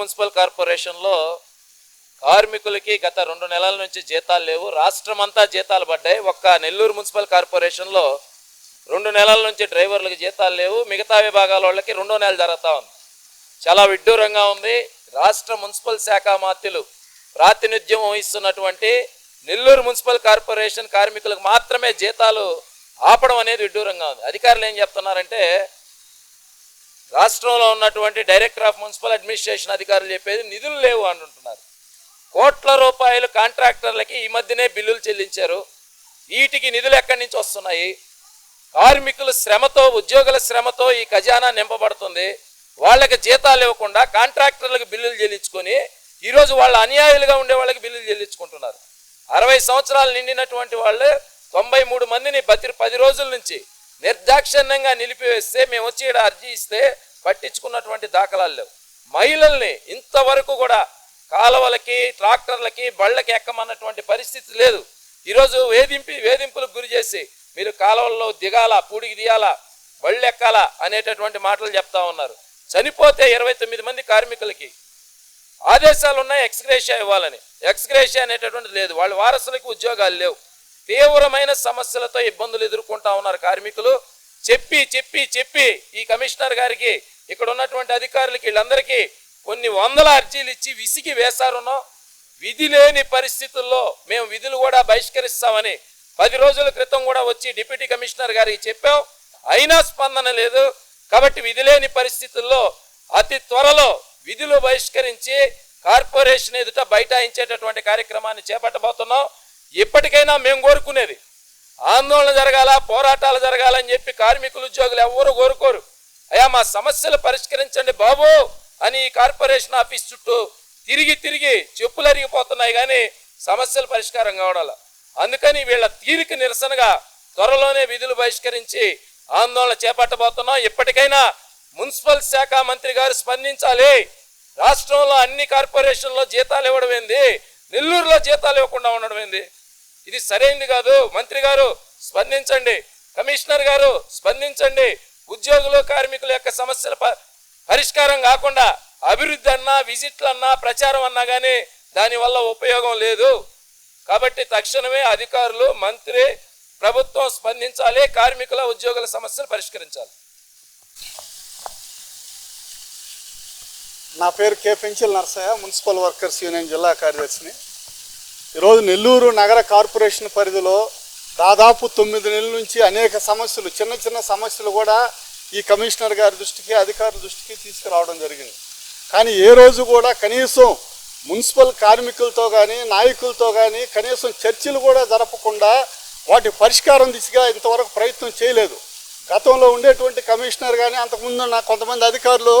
Municipal కార్పొరేషన్లో కార్మికులకి గత రెండు నెలల నుంచి జీతాలు లేవు. రాష్ట్రమంతా జీతాలు పడ్డాయి. ఒక్క నెల్లూరు మున్సిపల్ కార్పొరేషన్లో రెండు నెలల నుంచి డ్రైవర్లకు జీతాలు లేవు. మిగతా విభాగాల వాళ్ళకి రెండో నెల జరుగుతూ ఉంది. చాలా విడ్డూరంగా ఉంది. రాష్ట్ర మున్సిపల్ శాఖ మాత్యులు ప్రాతినిధ్యం వహిస్తున్నటువంటి నెల్లూరు మున్సిపల్ కార్పొరేషన్ కార్మికులకు మాత్రమే జీతాలు ఆపడం అనేది విడ్డూరంగా ఉంది. అధికారులు ఏం చెప్తున్నారంటే రాష్ట్రంలో ఉన్నటువంటి డైరెక్టర్ ఆఫ్ మున్సిపల్ అడ్మినిస్ట్రేషన్ అధికారులు చెప్పేది నిధులు లేవు అంటుంటున్నారు. కోట్ల రూపాయలు కాంట్రాక్టర్లకి ఈ మధ్యనే బిల్లులు చెల్లించారు. వీటికి నిధులు ఎక్కడి నుంచి వస్తున్నాయి? కార్మికుల శ్రమతో ఉద్యోగుల శ్రమతో ఈ ఖజానా నింపబడుతుంది. వాళ్ళకి జీతాలు ఇవ్వకుండా కాంట్రాక్టర్లకు బిల్లులు చెల్లించుకొని ఈరోజు వాళ్ళ అన్యాయులుగా ఉండే వాళ్ళకి బిల్లులు చెల్లించుకుంటున్నారు. అరవై సంవత్సరాలు నిండినటువంటి వాళ్ళు తొంభై మూడు మందిని బతి పది రోజుల నుంచి నిర్దాక్షిణ్యంగా నిలిపివేస్తే మేము వచ్చి ఇక్కడ అర్జీ ఇస్తే పట్టించుకున్నటువంటి దాఖలాలు లేవు. మహిళల్ని ఇంతవరకు కూడా కాలువలకి ట్రాక్టర్లకి బళ్ళకి ఎక్కమన్నటువంటి పరిస్థితి లేదు. ఈరోజు వేధింపి వేధింపులకు గురి చేసి మీరు కాలువల్లో దిగాల పూడికి తీయాలా బళ్ళు ఎక్కాలా అనేటటువంటి మాటలు చెప్తా ఉన్నారు. చనిపోతే ఇరవై తొమ్మిది మంది కార్మికులకి ఆదేశాలు ఉన్నాయి ఎక్స్గ్రేషియా ఇవ్వాలని. ఎక్స్గ్రేషియా అనేటటువంటి లేదు. వాళ్ళ వారసులకి ఉద్యోగాలు లేవు. తీవ్రమైన సమస్యలతో ఇబ్బందులు ఎదుర్కొంటా ఉన్నారు కార్మికులు. చెప్పి చెప్పి చెప్పి ఈ కమిషనర్ గారికి ఇక్కడ ఉన్నటువంటి అధికారులకి వీళ్ళందరికీ కొన్ని వందల అర్జీలు ఇచ్చి విసిగి వేశారునో. విధి లేని పరిస్థితుల్లో మేము విధులు కూడా బహిష్కరిస్తామని పది రోజుల క్రితం కూడా వచ్చి డిప్యూటీ కమిషనర్ గారికి చెప్పాం. అయినా స్పందన లేదు. కాబట్టి విధి లేని పరిస్థితుల్లో అతి త్వరలో విధులు బహిష్కరించి కార్పొరేషన్ ఎదుట బైఠాయించేటటువంటి కార్యక్రమాన్ని చేపట్టబోతున్నాం. ఇప్పటికైనా మేము కోరుకునేది ఆందోళన జరగాల పోరాటాలు జరగాలని చెప్పి కార్మికులు ఉద్యోగులు ఎవరు కోరుకోరు. అయ్యా మా సమస్యలు పరిష్కరించండి బాబు అని ఈ కార్పొరేషన్ ఆఫీస్ చుట్టూ తిరిగి తిరిగి చెప్పులు అరిగిపోతున్నాయి కానీ సమస్యలు పరిష్కారం కావడాల. అందుకని వీళ్ళ తీరిక నిరసనగా త్వరలోనే విధులు బహిష్కరించి ఆందోళన చేపట్టబోతున్నాం. ఇప్పటికైనా మున్సిపల్ శాఖ మంత్రి గారు స్పందించాలి. రాష్ట్రంలో అన్ని కార్పొరేషన్లో జీతాలు ఇవ్వడం ఏంది? నెల్లూరులో జీతాలు ఇవ్వకుండా ఉండడం ఏంది? ఇది సరైంది కాదు. మంత్రి గారు స్పందించండి. కమిషనర్ గారు స్పందించండి. ఉద్యోగులు కార్మికుల యొక్క సమస్యల ప- పరిష్కారం కాకుండా అభివృద్ధి అన్నా విజిట్లు అన్నా ప్రచారం అన్నా కానీ దానివల్ల ఉపయోగం లేదు. కాబట్టి తక్షణమే అధికారులు మంత్రి ప్రభుత్వం స్పందించాలి కార్మికుల ఉద్యోగుల సమస్యలు పరిష్కరించాలి. నా పేరు K. Penchil Narsaiah municipal workers union జిల్లా కార్యదర్శిని. ఈరోజు నెల్లూరు నగర కార్పొరేషన్ పరిధిలో దాదాపు తొమ్మిది నెలల నుంచి అనేక సమస్యలు చిన్న చిన్న సమస్యలు కూడా ఈ కమిషనర్ గారి దృష్టికి అధికారుల దృష్టికి తీసుకురావడం జరిగింది. కానీ ఏ రోజు కూడా కనీసం మున్సిపల్ కార్మికులతో కానీ నాయకులతో కానీ కనీసం చర్చలు కూడా జరపకుండా వాటి పరిష్కారం దిశగా ఇంతవరకు ప్రయత్నం చేయలేదు. గతంలో ఉండేటువంటి కమిషనర్ కానీ అంతకుముందు నా కొంతమంది అధికారులు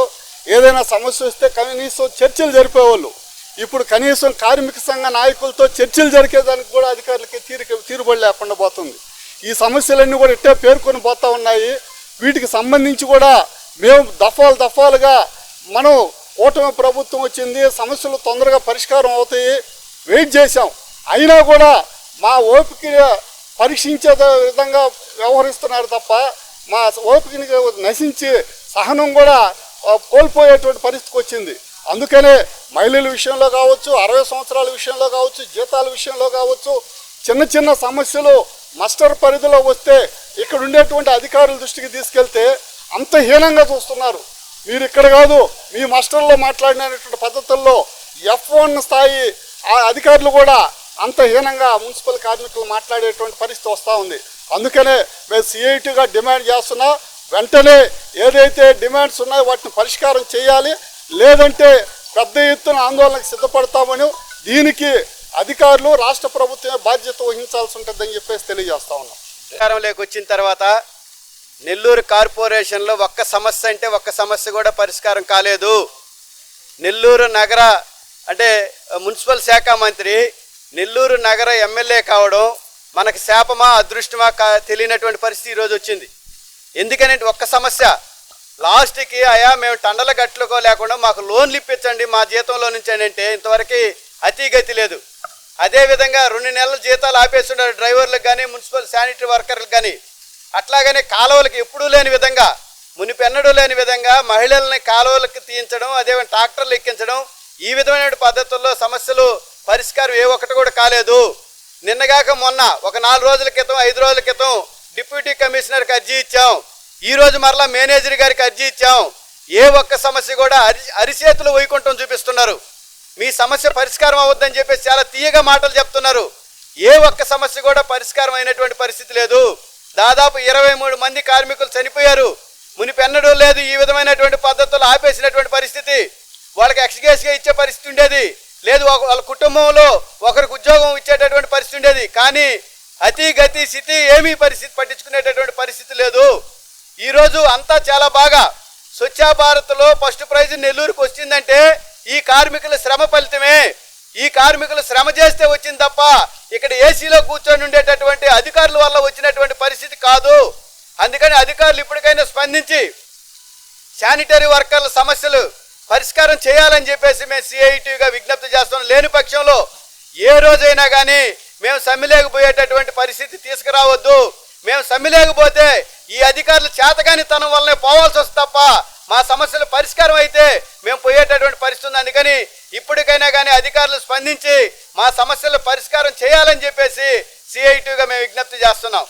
ఏదైనా సమస్య వస్తే కనీసం చర్చలు జరిపేవాళ్ళు. ఇప్పుడు కనీసం కార్మిక సంఘ నాయకులతో చర్చలు జరిగేదానికి కూడా అధికారులకి తీరిక తీరుబడి లేకుండా పోతుంది. ఈ సమస్యలన్నీ కూడా ఇట్టే పేర్కొని పోతా ఉన్నాయి. వీటికి సంబంధించి కూడా మేము దఫాలు దఫాలుగా మనం కూటమి ప్రభుత్వం వచ్చింది సమస్యలు తొందరగా పరిష్కారం అవుతాయి వెయిట్ చేశాం. అయినా కూడా మా ఓపిక పరీక్షించే విధంగా వ్యవహరిస్తున్నారు తప్ప మా ఓపికని నశించి సహనం కూడా కోల్పోయేటువంటి పరిస్థితికి వచ్చింది. అందుకనే మహిళల విషయంలో కావచ్చు అరవై సంవత్సరాల విషయంలో కావచ్చు జీతాల విషయంలో కావచ్చు చిన్న చిన్న సమస్యలు మస్టర్ పరిధిలో వస్తే ఇక్కడ ఉండేటువంటి అధికారుల దృష్టికి తీసుకెళ్తే అంత హీనంగా చూస్తున్నారు. మీరు ఇక్కడ కాదు మీ మాస్టర్లో మాట్లాడినటువంటి పద్ధతుల్లో ఎఫ్ వన్ స్థాయి ఆ అధికారులు కూడా అంత హీనంగా మున్సిపల్ కార్మికులు మాట్లాడేటువంటి పరిస్థితి వస్తూ ఉంది. అందుకనే మేము సిఐటిగా డిమాండ్ చేస్తున్నా వెంటనే ఏదైతే డిమాండ్స్ ఉన్నాయో వాటిని పరిష్కారం చేయాలి. లేదంటే పెద్ద ఎత్తున ఆందోళనకు సిద్ధపడతామని దీనికి అధికారులు రాష్ట్ర ప్రభుత్వమే బాధ్యత వహించాల్సి ఉంటుందని చెప్పేసి తెలియజేస్తా ఉన్నాం. అధికారంలోకి వచ్చిన తర్వాత నెల్లూరు కార్పొరేషన్లో ఒక్క సమస్య అంటే ఒక్క సమస్య కూడా పరిష్కారం కాలేదు. నెల్లూరు నగర అంటే మున్సిపల్ శాఖ మంత్రి నెల్లూరు నగర ఎమ్మెల్యే కావడం మనకు శాపమా అదృష్టమా కా తెలియనటువంటి పరిస్థితి ఈరోజు వచ్చింది. ఎందుకని ఒక్క సమస్య లాస్ట్కి అయా మేము టండల గట్లుకో లేకుండా మాకు లోన్లు ఇప్పించండి మా జీతంలో నుంచి అని అంటే ఇంతవరకు అతిగతి లేదు. అదేవిధంగా రెండు నెలల జీతాలు ఆపేస్తున్నారు డ్రైవర్లకు కానీ మున్సిపల్ శానిటరీ వర్కర్లకు కానీ అట్లాగనే కాలువలకు ఎప్పుడూ లేని విధంగా మునిపెన్నడూ లేని విధంగా మహిళల్ని కాలువలకు తీయించడం అదే ట్రాక్టర్లు ఎక్కించడం ఈ విధమైన పద్ధతుల్లో సమస్యలు పరిష్కారం ఏ ఒక్కటి కూడా కాలేదు. నిన్నగాక మొన్న ఒక నాలుగు రోజుల క్రితం ఐదు రోజుల క్రితం డిప్యూటీ కమిషనర్కి అర్జీ ఇచ్చాం. ఈ రోజు మరలా మేనేజర్ గారికి అర్జీ ఇచ్చాం. ఏ ఒక్క సమస్య కూడా అరి అరిచేతులు వైకుంఠం చూపిస్తున్నారు. మీ సమస్య పరిష్కారం అవద్దని చెప్పేసి చాలా తీయగా మాటలు చెప్తున్నారు. ఏ ఒక్క సమస్య కూడా పరిష్కారం అయినటువంటి పరిస్థితి లేదు. దాదాపు ఇరవై మూడు మంది కార్మికులు చనిపోయారు. మునిపెన్నడూ లేదు ఈ విధమైనటువంటి పద్ధతులు ఆపేసినటువంటి పరిస్థితి. వాళ్ళకి ఎక్స్గేస్గా ఇచ్చే పరిస్థితి ఉండేది. లేదు వాళ్ళ కుటుంబంలో ఒకరికి ఉద్యోగం ఇచ్చేటటువంటి పరిస్థితి ఉండేది. కానీ అతి గతి స్థితి ఏమీ పరిస్థితి పట్టించుకునేటటువంటి పరిస్థితి లేదు. ఈరోజు అంతా చాలా బాగా స్వచ్ఛ భారత్లో ఫస్ట్ ప్రైజ్ నెల్లూరుకు వచ్చిందంటే ఈ కార్మికుల శ్రమ ఫలితమే. ఈ కార్మికులు శ్రమ చేస్తే వచ్చింది తప్ప ఇక్కడ ఏసీలో కూర్చొని ఉండేటటువంటి అధికారుల వల్ల వచ్చినటువంటి పరిస్థితి కాదు. అందుకని అధికారులు ఇప్పటికైనా స్పందించి శానిటరీ వర్కర్ల సమస్యలు పరిష్కారం చేయాలని చెప్పేసి మేము సిఐటిగా విజ్ఞప్తి చేస్తున్నాం. లేని పక్షంలో ఏ రోజైనా కానీ మేము సమ్మెలేకపోయేటటువంటి పరిస్థితి తీసుకురావద్దు. మేము సమ్మెలేకపోతే ఈ అధికారులు చేతగాని తనం వల్లనే పోవాల్సి వస్తుంది తప్ప మా సమస్యలు పరిష్కారం అయితే మేము పోయేటటువంటి పరిస్థితి ఉంది. అందుకని ఇప్పటికైనా కానీ అధికారులు స్పందించి మా సమస్యలు పరిష్కారం చేయాలని చెప్పేసి సిఐటిగా మేము విజ్ఞప్తి చేస్తున్నాం.